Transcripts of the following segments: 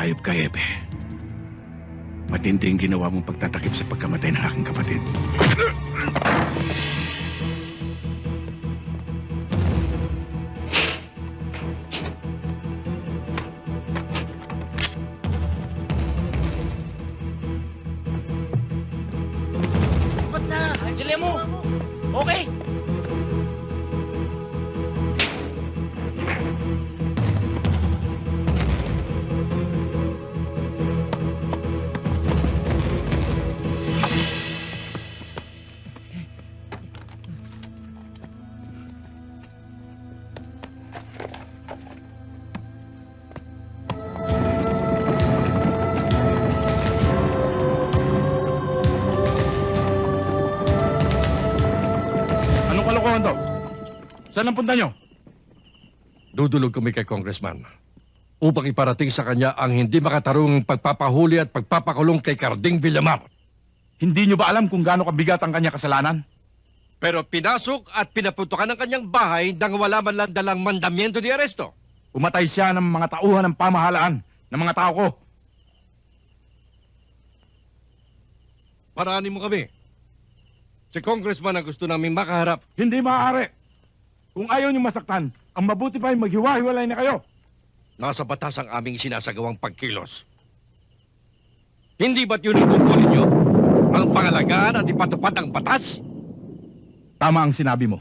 Ayop ka, Ebe. Matindi ginawa mong pagtatakip sa pagkamatay ng aking kapatid. Saan ang punta nyo? Dudulog kami kay Congressman upang iparating sa kanya ang hindi makatarungang pagpapahuli at pagpapakulong kay Carding Villamar. Hindi nyo ba alam kung gaano kabigat ang kanya kasalanan? Pero pinasok at pinapuntukan ng kanyang bahay nang wala man lang dalang mandamiento ni aresto. Umatay siya ng mga tauhan ng pamahalaan ng mga tao ko. Paraanin mo kami. Si Congressman ang gusto namin makaharap. Hindi maaari. Kung ayaw nyo masaktan, ang mabuti pa ay maghiwa-hiwalay na kayo. Nasa batas ang aming sinasagawang pagkilos. Hindi ba't yun ang tungkulin nyo? Ang pangalagaan at ipatupad ang batas? Tama ang sinabi mo.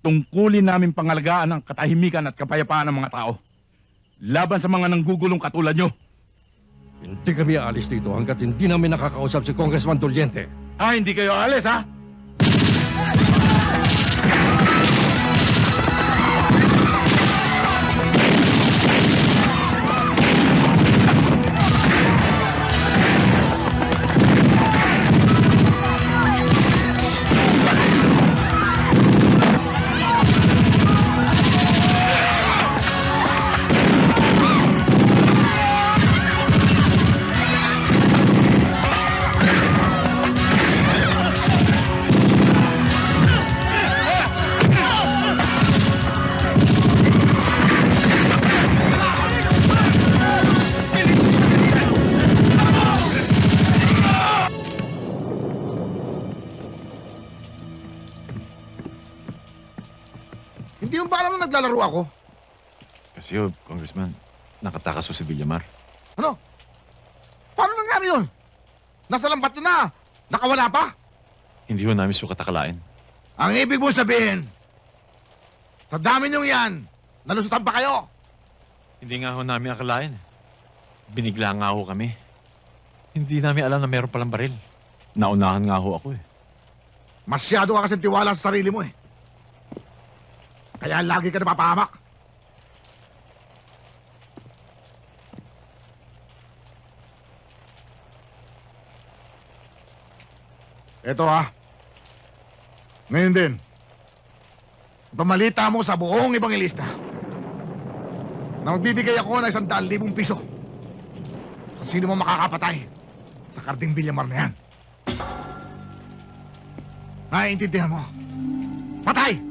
Tungkulin namin pangalagaan ang katahimikan at kapayapaan ng mga tao. Laban sa mga nanggugulong katulad nyo. Hindi kami aalis dito hanggat hindi namin nakakausap si Congressman Doliente. Ah, hindi kayo alis, ha? Naglalaro ako? Kasi yun, Congressman, nakatakas ko si Villamar. Ano? Paano nangyari yun? Nasa lambat na. Nakawala pa. Hindi ho namin sukat akalain. Ang ibig mo sabihin, sa dami niyong yan, nalusutan pa kayo. Hindi nga ho namin akalain. Binigla nga ho kami. Hindi namin alam na meron palang baril. Naunahan nga ho ako eh. Masyado ka kasi tiwala sa sarili mo eh. Kaya lagi ka napapahamak. Ito ha. Ngayon din. Pamalita mo sa buong ibangilista na magbibigay ako ng isang daan libong piso sa sino mo makakapatay sa Karding Villamar na yan. Naiintindihan mo? Patay! Aling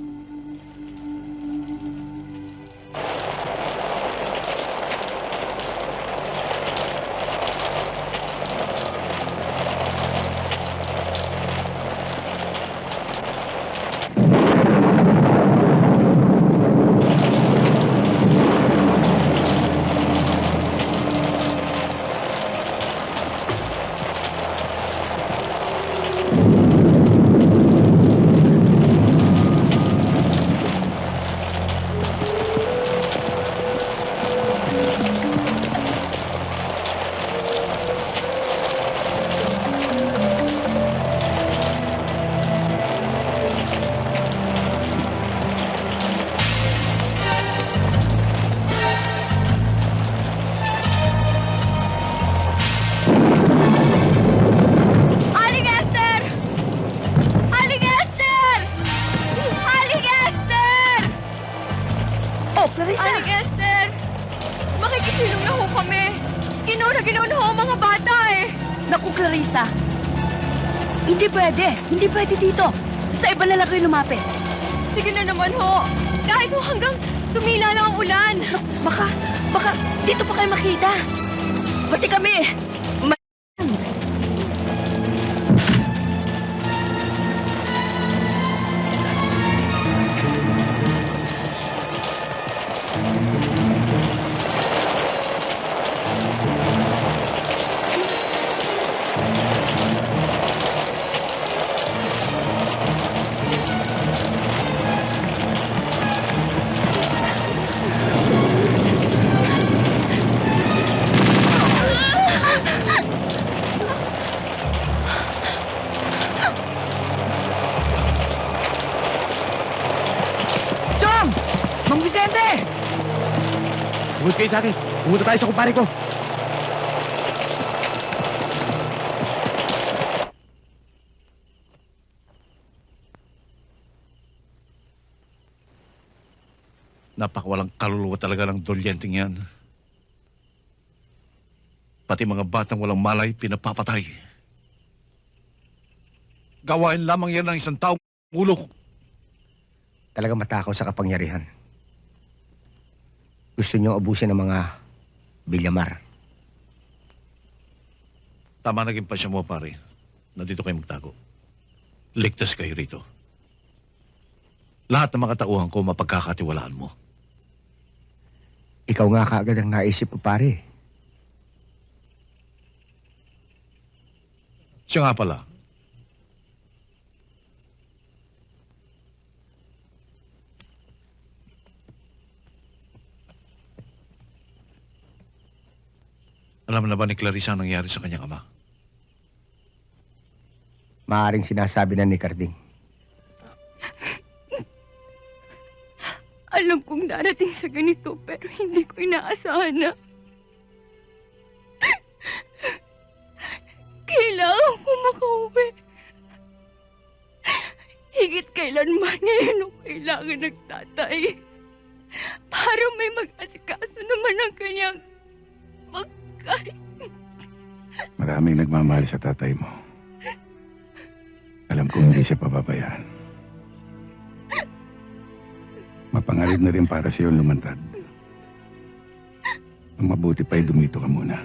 Naku, Clarissa! Hindi pwede! Hindi pwede dito! Sa iba na lang kayo lumapit. Sige na naman ho. Kahit ho hanggang Tumila na ang ulan! Baka, baka, dito pa kayo makita. Pati kami. Sumunod kayo sa akin. Pumunta tayo sa kumpare ko. Napakawalang kaluluwa talaga ng dolyenteng yan. Pati mga batang walang malay, pinapapatay. Gawain lamang yan ng isang taong ulo. talagang matakaw sa kapangyarihan. Gusto niyo abusin ng mga bilyamar. Tama naging pasya mo, pare. Na dito kayo magtago. Ligtas kayo rito. Lahat ng mga tauhan ko mapagkakatiwalaan mo. Ikaw nga kaagad ang naisip ko, pare. Siya nga pala. Alam na ba ni Clarissa ang nangyari sa kanyang ama? Maaring sinasabi na ni Carding. Alam kong darating sa ganito pero hindi ko inaasahan na. Kailangan ko makauwi. Higit kailanman ngayon ang kailangan ng tatay. Para may mag-asikaso naman ang kanyang. Maraming nagmamahal sa tatay mo. Alam kong hindi siya pababayaan. Mapangarib na rin para sa iyo lumantad. Ang mabuti pa'y dumito ka muna.